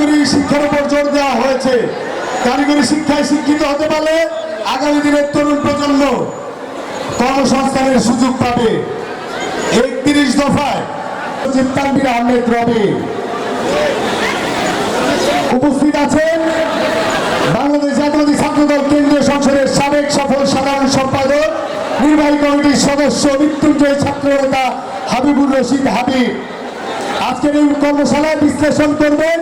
কারিগরি শিক্ষার উপর জোর দেওয়া হয়েছে। কারিগরি শিক্ষায় শিক্ষিত হতে পারলে আগামী দিনের তরুণ প্রজন্ম কর্মসংস্থানের সুযোগ পাবে। একত্রিশ দফায় সচিব তানভীর আহমেদ রবি। উপস্থিত আছেন বাংলাদেশ জাতীয়বাদী ছাত্রদল কেন্দ্রীয় সংসদের সাবেক সফল সাধারণ সম্পাদক, নির্বাহী কমিটির সদস্য, মৃত্যুঞ্জয় ছাত্র নেতা হাবিবুর রশিদ হাবিব। আজকের এই কর্মশালায় বিশ্লেষণ করবেন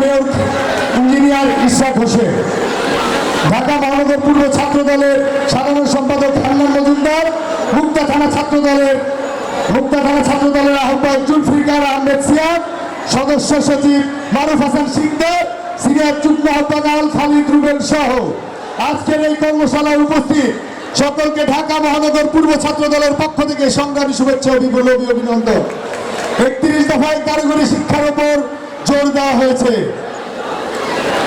মেয়র, ইঞ্জিনিয়ার ইশরাক হোসেন। ঢাকা মহানগর পূর্ব ছাত্র দলের সাধারণ সম্পাদক হান্নান মজুমদার, মুক্তা থানা ছাত্র দলের মুক্তা থানা ছাত্র দলের আহ্বায়ক জুলফিকার আহমেদ সিয়াদ, সদস্য সচিব মারুফ হাসান সিকদার সিনিয়র যুগ্ম আহ্বায়ক আল খালিদ রুবেল সহ। আজকের এই কর্মশালায় উপস্থিত সকলকে ঢাকা মহানগর পূর্ব ছাত্র দলের পক্ষ থেকে সংগ্রামী শুভেচ্ছা অভিনন্দন। একত্রিশ দফায় কারিগরি শিক্ষার উপর জোর দেওয়া হয়েছে।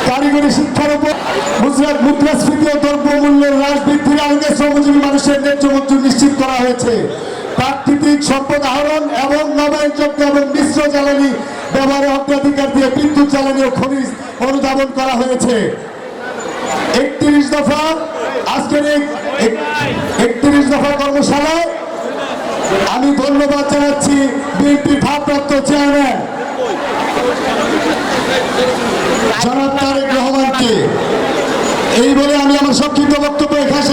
কারিগরি শিক্ষার উপর গুজরাট মুদ্রাস্ফীতি ও দ্রব্যমূল্যের হ্রাস বৃদ্ধির আগে শ্রমজীবী মানুষের ন্যায্য নিশ্চিত করা হয়েছে। প্রাকৃতিক সম্পদ আহরণ এবং নবায়নযোগ্য এবং মিশ্র জ্বালানি ব্যবহারে অগ্রাধিকার দিয়ে বিদ্যুৎ, জ্বালানি ও খনিজ অনুধাবন করা হয়েছে। একত্রিশ দফা আজকের একত্রিশ দফা কর্মশালায় আমি ধন্যবাদ জানাচ্ছি বিএনপি ভারপ্রাপ্ত চেয়ারম্যান। জনাব তারেক রহমানকে। এই বলে আমি আমার সংক্ষিপ্ত বক্তব্য এখানে